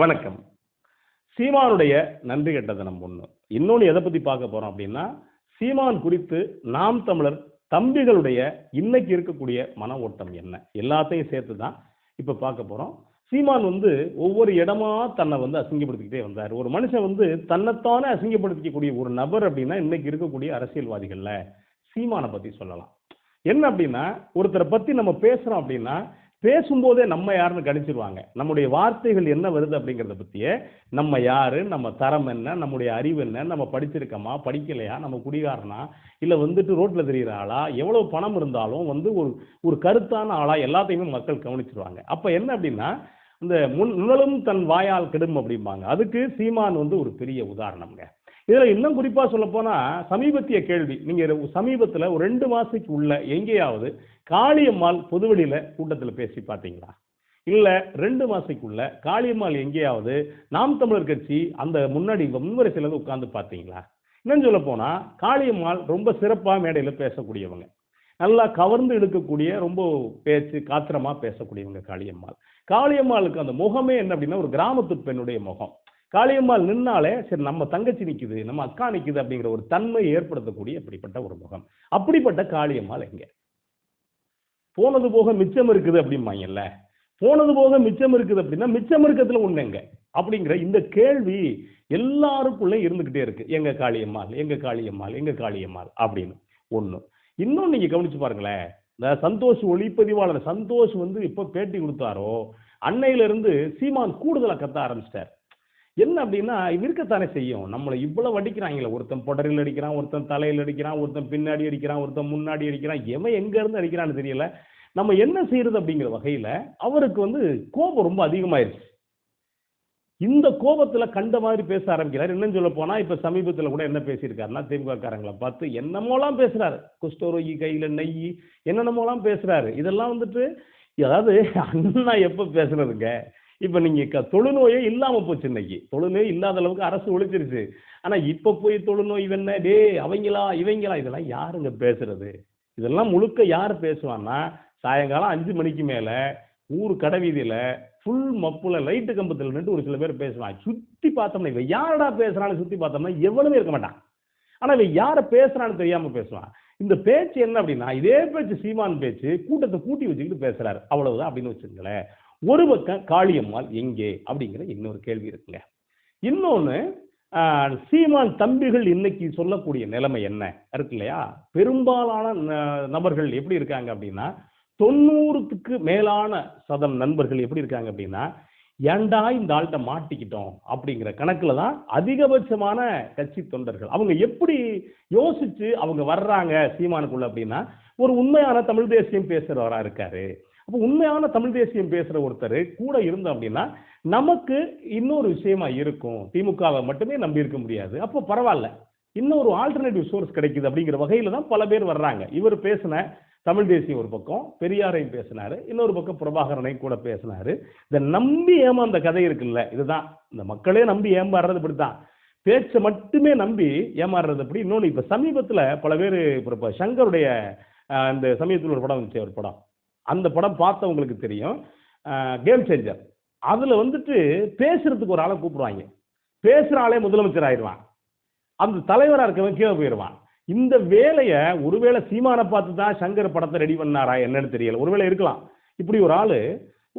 வணக்கம். சீமானுடைய நன்றி கெட்ட தினம் இன்னொன்று எதை பற்றி பார்க்க போகிறோம் அப்படின்னா சீமான் குறித்து நாம் தமிழர் தம்பிகளுடைய இன்னைக்கு இருக்கக்கூடிய மன ஓட்டம் என்ன? எல்லாத்தையும் சேர்த்து தான் இப்போ பார்க்க போகிறோம் சீமான் வந்து ஒவ்வொரு இடமா தன்னை வந்து அசிங்கப்படுத்திக்கிட்டே வந்தார். ஒரு மனுஷன் வந்து தன்னைத்தானே அசிங்கப்படுத்திக்கக்கூடிய ஒரு நபர் அப்படின்னா இன்னைக்கு இருக்கக்கூடிய அரசியல்வாதிகளில். சீமானை பற்றி சொல்லலாம். என்ன அப்படின்னா ஒருத்தரை பற்றி நம்ம பேசுகிறோம் அப்படின்னா பேசும்போதே நம்ம யாருன்னு கணிச்சிருவாங்க. நம்முடைய வார்த்தைகள் என்ன வருது அப்படிங்கிறத பற்றியே நம்ம யாரு நம்ம தரம் என்ன நம்முடைய அறிவு என்ன நம்ம படிச்சிருக்கோமா படிக்கலையா நம்ம குடிகாரனா இல்லை வந்துட்டு ரோட்டில் தெரிகிற ஆளா எவ்வளோ பணம் இருந்தாலும் வந்து ஒரு ஒரு கருத்தான ஆளா எல்லாத்தையுமே மக்கள் கவனிச்சிருவாங்க. அப்போ என்ன அப்படின்னா இந்த முன் நுழலும் தன் வாயால் கெடும் அப்படிம்பாங்க. அதுக்கு சீமான் வந்து ஒரு பெரிய உதாரணம்ங்க. இதில் இன்னும் குறிப்பாக சொல்லப்போனால் சமீபத்திய கேள்வி. நீங்கள் சமீபத்தில் ஒரு ரெண்டு மாதத்துக்கு உள்ள எங்கேயாவது காளியம்மாள் பொதுவெளியில் கூட்டத்தில் பேசி பார்த்தீங்களா? இல்லை ரெண்டு மாதத்துக்குள்ள காளியம்மாள் எங்கேயாவது நாம் தமிழர் கட்சி அந்த முன்னாடி முன்வரிசையில் இருந்து உட்காந்து பார்த்தீங்களா? இன்னும் சொல்ல போனால் காளியம்மாள் ரொம்ப சிறப்பாக மேடையில் பேசக்கூடியவங்க. நல்லா கவர்ந்து இழுக்கக்கூடிய ரொம்ப பேச்சு காத்திரமாக பேசக்கூடியவங்க காளியம்மாள். காளியம்மாளுக்கு அந்த முகமே என்ன அப்படின்னா ஒரு கிராமத்து பெண்ணுடைய முகம். காளியம்மாள் நின்னாலே சரி நம்ம தங்கச்சி நிற்குது நம்ம அக்கா நிற்குது அப்படிங்கிற ஒரு தன்மை ஏற்படுத்தக்கூடிய அப்படிப்பட்ட ஒரு முகம். அப்படிப்பட்ட காளியம்மாள் எங்க? போனது போக மிச்சம் இருக்குது அப்படிம்பாங்கல்ல போனது போக மிச்சம் இருக்குது அப்படின்னா மிச்சம் இருக்கிறதுல ஒன்று எங்க? அப்படிங்கிற இந்த கேள்வி எல்லாருக்குள்ளே இருந்துக்கிட்டே இருக்கு. எங்க காளியம்மாள் எங்க காளியம்மாள் எங்க காளியம்மாள் அப்படின்னு ஒன்று இன்னும் நீங்க கவனிச்சு பாருங்களேன். இந்த சந்தோஷ் ஒளிப்பதிவாளர் சந்தோஷ் வந்து இப்போ பேட்டி கொடுத்தாரோ அன்னையிலிருந்து சீமான் கூடுதலாக கத்த ஆரம்பிச்சிட்டார். என்ன அப்படின்னா இது இருக்கத்தானே செய்யும். நம்மளை இவ்வளோ அடிக்கிறாங்களே. ஒருத்தன் புடரில் அடிக்கிறான் ஒருத்தன் தலையில் அடிக்கிறான் ஒருத்தன் பின்னாடி அடிக்கிறான் ஒருத்தன் முன்னாடி அடிக்கிறான் எவன் எங்கேருந்து அடிக்கிறான்னு தெரியல. நம்ம என்ன செய்யறது அப்படிங்கிற வகையில் அவருக்கு வந்து கோபம் ரொம்ப அதிகமாயிருச்சு. இந்த கோபத்தில் கண்ட மாதிரி பேச ஆரம்பிக்கிறார். என்னன்னு சொல்ல போனால் இப்போ சமீபத்தில் கூட என்ன பேசியிருக்காருன்னா திமுககாரங்களை பார்த்து என்னமோலாம் பேசுகிறாரு குஷ்டரோகி கையில் நெய் என்னென்னமோலாம் பேசுகிறாரு இதெல்லாம் வந்துட்டு அதாவது அண்ணா எப்போ பேசுனதுங்க? இப்போ நீங்க க- தொழுநோயே இல்லாம போச்சு இன்னைக்கு. தொழுநோய் இல்லாத அளவுக்கு அரசு ஒழிச்சிருச்சு. ஆனா இப்ப போய் தொழுநோய் என்ன? டே அவங்களா இவங்களா? இதெல்லாம் யாருங்க பேசுறது? இதெல்லாம் முழுக்க யார் பேசுவான்னா சாயங்காலம் அஞ்சு மணிக்கு மேல ஊர் கடைவீதியில ஃபுல் மப்புல லைட்டு கம்பத்துல நின்று ஒரு சில பேர் பேசுவான் சுத்தி பார்த்தோம்னா இவன் யாரடா பேசுறான்னு சுத்தி பார்த்தோம்னா எவ்வளவு இருக்க மாட்டான். ஆனா இவன் யார பேசுறான்னு தெரியாம பேசுவான். இந்த பேச்சு என்ன அப்படின்னா இதே பேச்சு சீமான் பேச்சு கூட்டத்தை கூட்டி வச்சுக்கிட்டு பேசுறாரு. அவ்வளவுதான் அப்படின்னு வச்சுங்களேன் ஒரு பக்கம் காளியம்மாள் எங்கே? அப்படிங்கிற இன்னொரு கேள்வி இருக்குங்க. இன்னொன்று சீமான் தம்பிகள் இன்னைக்கு சொல்லக்கூடிய நிலைமை என்ன? இருக்கு இல்லையா? பெரும்பாலான ந- நபர்கள் எப்படி இருக்காங்க அப்படின்னா தொண்ணூறுக்கு மேலான சதம் நண்பர்கள் எப்படி இருக்காங்க அப்படின்னா ஏண்டா இந்த ஆள்கிட்ட மாட்டிக்கிட்டோம்? அப்படிங்கிற கணக்கில் தான் அதிகபட்சமான கட்சி தொண்டர்கள். அவங்க எப்படி யோசிச்சு அவங்க வர்றாங்க சீமானுக்குள்ள அப்படின்னா ஒரு உண்மையான தமிழ் தேசியம் பேசுகிறவராக இருக்காரு. அப்போ உண்மையான தமிழ் தேசியம் பேசுற ஒருத்தர் கூட இருந்தோம் அப்படின்னா நமக்கு இன்னொரு விஷயமா இருக்கும். திமுகவை மட்டுமே நம்பி இருக்க முடியாது. அப்போ பரவாயில்ல. இன்னொரு ஆல்டர்னேட்டிவ் சோர்ஸ் கிடைக்குது அப்படிங்கிற வகையில தான் பல பேர் வர்றாங்க. இவர் பேசின தமிழ் தேசியம் ஒரு பக்கம் பெரியாரையும் பேசினாரு. இன்னொரு பக்கம் பிரபாகரனையும் கூட பேசினாரு. இந்த நம்பி ஏமாந்த கதை இருக்குல்ல? இதுதான். இந்த மக்களே நம்பி ஏமாறுறது இப்படித்தான். பேச்சை மட்டுமே நம்பி ஏமாறுறது அப்படி. இன்னொன்று இப்போ சமீபத்தில் பல பேர் இப்போ சங்கருடைய அந்த இந்த சமீபத்தில் ஒரு படம் வந்துச்சு ஒரு படம். அந்த படம் பார்த்தவங்களுக்கு தெரியும். கேம் சேஞ்சர் அதில் வந்துட்டு பேசுறதுக்கு ஒரு ஆளை கூப்பிடுவாங்க. பேசுகிற ஆளே முதலமைச்சர் ஆயிடுவான். அந்த தலைவராக இருக்கவன் கீழே போயிடுவான். இந்த வேலையை ஒருவேளை சீமானை பார்த்து தான் சங்கர் படத்தை ரெடி பண்ணாரா என்னன்னு தெரியல. ஒருவேளை இருக்கலாம். இப்படி ஒரு ஆள்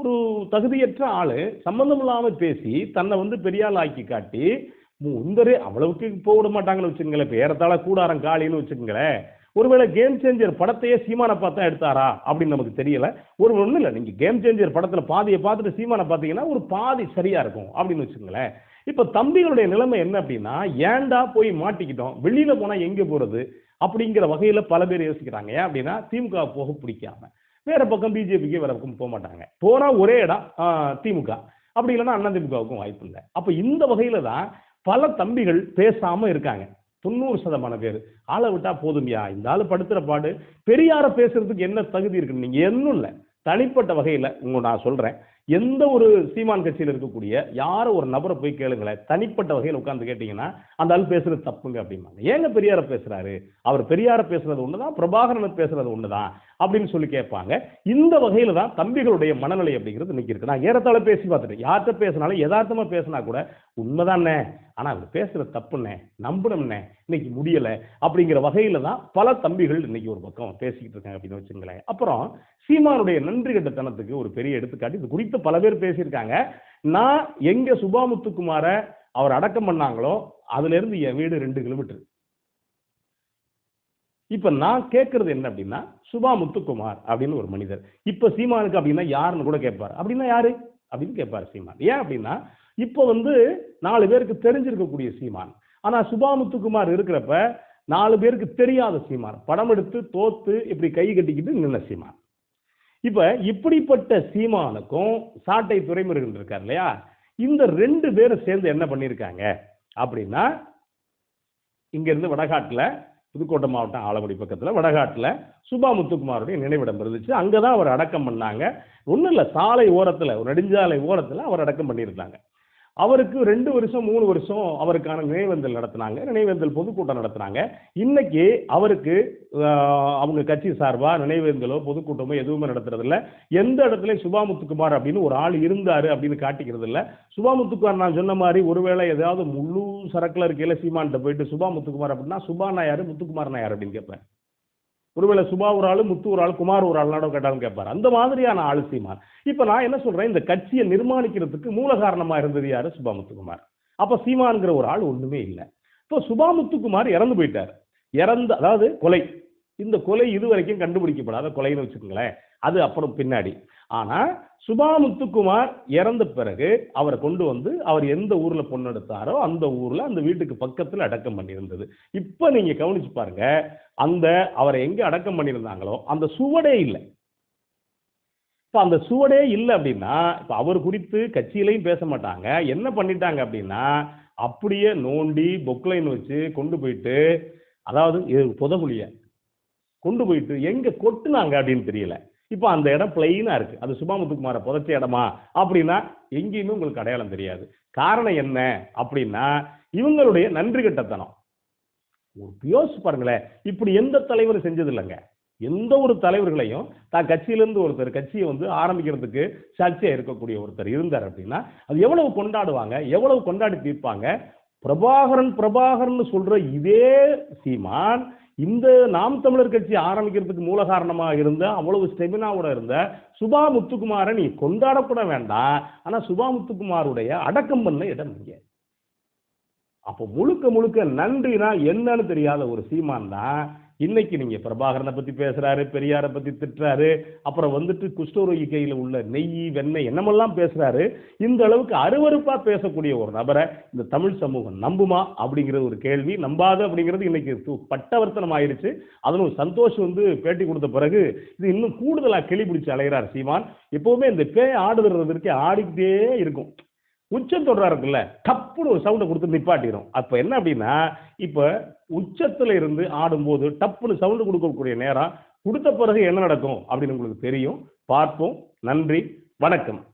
ஒரு தகுதியற்ற ஆள் சம்மந்தம் இல்லாமல் பேசி தன்னை வந்து பெரியாள் ஆக்கி காட்டி முந்தரே அவ்வளவுக்கு போக விட மாட்டாங்கன்னு வச்சுக்கங்களேன். இப்போ ஏறத்தாழ கூடாரம் காளின்னு வச்சுக்கங்களேன். ஒருவேளை கேம் சேஞ்சர் படத்தையே சீமானை பார்த்தா எடுத்தாரா அப்படின்னு நமக்கு தெரியல. ஒரு ஒன்றும் இல்லை நீங்கள் கேம் சேஞ்சர் படத்தில் பாதியை பார்த்துட்டு சீமானை பார்த்தீங்கன்னா ஒரு பாதி சரியாக இருக்கும் அப்படின்னு வச்சுக்கோங்களேன். இப்போ தம்பிகளுடைய நிலைமை என்ன அப்படின்னா ஏன்டா போய் மாட்டிக்கிட்டோம்? வெளியில் போனால் எங்கே போகிறது அப்படிங்கிற வகையில் பல பேர் யோசிக்கிறாங்க. ஏன் அப்படின்னா திமுக போக பிடிக்காம. வேற பக்கம் பிஜேபிக்கு வேற பக்கம் போக மாட்டாங்க. போனால் ஒரே இடம் திமுக. அப்படி இல்லைன்னா அண்ணா திமுகவுக்கும் வாய்ப்பு இல்லை. அப்போ இந்த வகையில் தான் பல தம்பிகள் பேசாமல் இருக்காங்க. தொண்ணூறு சதமான பேர். ஆளை விட்டா போதும்யா. இந்த ஆள் படுத்துகிற பாடு. பெரியார பேசுறதுக்கு என்ன தகுதி இருக்குன்னு நீங்க என்னும் இல்லை. தனிப்பட்ட வகையில் உங்க நான் சொல்றேன். எந்த ஒரு சீமான் கட்சியில் இருக்கக்கூடிய யார ஒரு நபரை போய் கேளுங்களேன். தனிப்பட்ட வகையில் உட்காந்து கேட்டீங்கன்னா அந்த ஆள் பேசுறது தப்புங்க அப்படிம்பாங்க. ஏங்க பெரியார பேசுறாரு? அவர் பெரியார பேசுறது ஒண்ணுதான் பிரபாகரன் பேசுறது ஒண்ணுதான் அப்படின்னு சொல்லி கேட்பாங்க. இந்த வகையில தான் தம்பிகளுடைய மனநிலை அப்படிங்கிறது இன்னைக்கு இருக்கு. நான் ஏறத்தாழ பேசி பார்த்துட்டேன். யார்கிட்ட பேசினாலும் யதார்த்தமா பேசினா கூட உண்மைதானே? ஆனா அவர் பேசுறது தப்புண்ணே நம்பணும்னே இன்னைக்கு முடியல அப்படிங்கிற வகையில தான் பல தம்பிகள் இன்னைக்கு ஒரு பக்கம் பேசிக்கிட்டு இருக்காங்க அப்படின்னு வச்சுங்களேன். அப்புறம் சீமானுடைய நன்றி கட்டத்தனத்துக்கு ஒரு பெரிய எடுத்துக்காட்டு இது குறித்து பல பேர் பேசியிருக்காங்க. நான் எங்க சுபாமுத்துக்குமார அவர் அடக்கம் பண்ணாங்களோ அதுல இருந்து என் வீடு ரெண்டு கிலோமீட்டர் இப்ப நான் கேட்கறது என்ன அப்படின்னா சுபா முத்துக்குமார் அப்படின்னு ஒரு மனிதர். இப்ப சீமானுக்கு அப்படின்னா யாருன்னு கூட கேட்பார். அப்படின்னா யாரு? அப்படின்னு கேட்பார் சீமான். ஏன் அப்படின்னா இப்போ வந்து நாலு பேருக்கு தெரிஞ்சிருக்கக்கூடிய சீமான். ஆனா சுபா முத்துக்குமார் இருக்கிறப்ப நாலு பேருக்கு தெரியாத சீமான். படம் எடுத்து தோத்து இப்படி கை கட்டிக்கிட்டு நின்ன சீமான். இப்போ இப்படிப்பட்ட சீமானுக்கும் சாட்டை துறைமுருகன் இருக்கார் இல்லையா? இந்த ரெண்டு பேரும் சேர்ந்து என்ன பண்ணியிருக்காங்க? அப்படின்னா இங்கேருந்து வடகாட்டில் புதுக்கோட்டை மாவட்டம் ஆலங்குடி பக்கத்தில் வடகாட்டில் சுபா முத்துக்குமாருடைய நினைவிடம் இருந்துச்சு. அங்கே தான் அவர் அடக்கம் பண்ணாங்க. ஒன்றும் இல்லை சாலை ஓரத்தில் ஒரு நெடுஞ்சாலை ஓரத்தில் அவர் அடக்கம் பண்ணியிருந்தாங்க. அவருக்கு ரெண்டு வருஷம் மூணு வருஷம் அவருக்கான நினைவேந்தல் நடத்தினாங்க. நினைவேந்தல் பொதுக்கூட்டம் நடத்தினாங்க. இன்னைக்கு அவருக்கு அவங்க கட்சி சார்பாக நினைவேந்தலோ பொதுக்கூட்டமோ எதுவுமே நடத்துறது இல்லை எந்த இடத்துலையும் சுபாமுத்துக்குமார் அப்படின்னு ஒரு ஆள் இருந்தார் அப்படின்னு காட்டிக்கிறது இல்லை சுபாமுத்துக்குமார் நான் சொன்ன மாதிரி ஒருவேளை ஏதாவது முழு சரக்குல இருக்கையில சீமான்கிட்ட போயிட்டு சுபாமுத்துக்குமார் அப்படின்னா சுபா நாயார் முத்துக்குமார் நாயார் அப்படின்னு கேட்பேன். ஒருவேளை சுபா ஒரு ஆளு முத்து ஒரு ஆள் குமார் ஒரு ஆள் நாடோ கேட்டாலும் கேட்பார். அந்த மாதிரியான ஆளு சீமான் இப்ப நான் என்ன சொல்றேன் இந்த கட்சியை நிர்மாணிக்கிறதுக்கு மூல காரணமா இருந்தது யாரு? சுபா முத்துக்குமார். அப்ப சீமான்ங்கிற ஒரு ஆள் ஒண்ணுமே இல்லை. இப்போ சுபா முத்துக்குமார் இறந்து போயிட்டார். இறந்த அதாவது கொலை. இந்த கொலை இதுவரைக்கும் கண்டுபிடிக்கப்படாத கொலைன்னு வச்சுக்கோங்களேன். அது அப்புறம் பின்னாடி. ஆனால் சுபா முத்துக்குமார் இறந்த பிறகு அவரை கொண்டு வந்து அவர் எந்த ஊரில் பொண்ணெடுத்தாரோ அந்த ஊரில் அந்த வீட்டுக்கு பக்கத்தில் அடக்கம் பண்ணியிருந்தது. இப்போ நீங்கள் கவனிச்சு பாருங்க அந்த அவரை எங்கே அடக்கம் பண்ணியிருந்தாங்களோ அந்த சுவடே இல்லை. இப்போ அந்த சுவடே இல்லை அப்படின்னா இப்போ அவர் குறித்து கட்சியிலையும் பேச மாட்டாங்க. என்ன பண்ணிட்டாங்க அப்படின்னா அப்படியே நோண்டி பொக்லைன் வச்சு கொண்டு போயிட்டு அதாவது இது புதகுழிய கொண்டு போயிட்டு எங்கே கொட்டுனாங்க அப்படின்னு தெரியல. இப்போ அந்த இடம் பிளெயினாக இருக்குது அது சுபாமுத்துக்குமாரை புதைச்ச இடமா? அப்படின்னா எங்கேயுமே உங்களுக்கு அடையாளம் தெரியாது. காரணம் என்ன அப்படின்னா இவங்களுடைய நன்றி கட்டத்தனம். ஒரு யோசிச்சு பாருங்களேன். இப்படி எந்த தலைவரும் செஞ்சது இல்லைங்க எந்த ஒரு தலைவர்களையும் தான் கட்சியிலேருந்து ஒருத்தர் கட்சியை வந்து ஆரம்பிக்கிறதுக்கு சாட்சியாக இருக்கக்கூடிய ஒருத்தர் இருந்தார் அப்படின்னா அது எவ்வளவு கொண்டாடுவாங்க? எவ்வளவு கொண்டாடி தீர்ப்பாங்க? பிரபாகரன் பிரபாகரன் சொல்ற இதே சீமான் இந்த நாம் தமிழர் கட்சி ஆரம்பிக்கிறதுக்கு மூல காரணமாக இருந்த அவ்வளவு ஸ்டெமினாவோட இருந்த சுபா முத்துக்குமாரை நீ கொண்டாடக்கூட வேண்டாம். ஆனா சுபா முத்துக்குமாருடைய அடக்கம் பண்ண இடம் இங்க. அப்போ முழுக்க முழுக்க நன்றினா என்னன்னு தெரியாத ஒரு சீமான் தான் இன்னைக்கு நீங்க பிரபாகரனை பத்தி பேசுறாரு பெரியாரை பத்தி திட்டுறாரு அப்புறம் வந்துட்டு குஷ்டரோகி கையில உள்ள நெய் வெண்ணெய் என்னமெல்லாம் பேசுறாரு இந்த அளவுக்கு அருவறுப்பா பேசக்கூடிய ஒரு நபரை இந்த தமிழ் சமூகம் நம்புமா அப்படிங்கிற ஒரு கேள்வி நம்பாது அப்படிங்கிறது இன்னைக்கு பட்டவர்த்தனம் ஆயிருச்சு. அதனும் சந்தோஷ் வந்து பேட்டி கொடுத்த பிறகு இது இன்னும் கூடுதலா கிளி பிடிச்சு அலைகிறார் சீமான். எப்பவுமே இந்த பேய் ஆடுதுறதுக்கே ஆடிக்கிட்டே இருக்கும். உச்சம் தொடரா இருக்குல்ல டப்புன்னு ஒரு சவுண்டை கொடுத்து நிப்பாட்டிடும் அப்போ என்ன அப்படின்னா இப்போ உச்சத்துல இருந்து ஆடும்போது டப்புன்னு சவுண்டு கொடுக்கக்கூடிய நேரம் கொடுத்த பிறகு என்ன நடக்கும் அப்படின்னு உங்களுக்கு தெரியும். பார்ப்போம். நன்றி. வணக்கம்.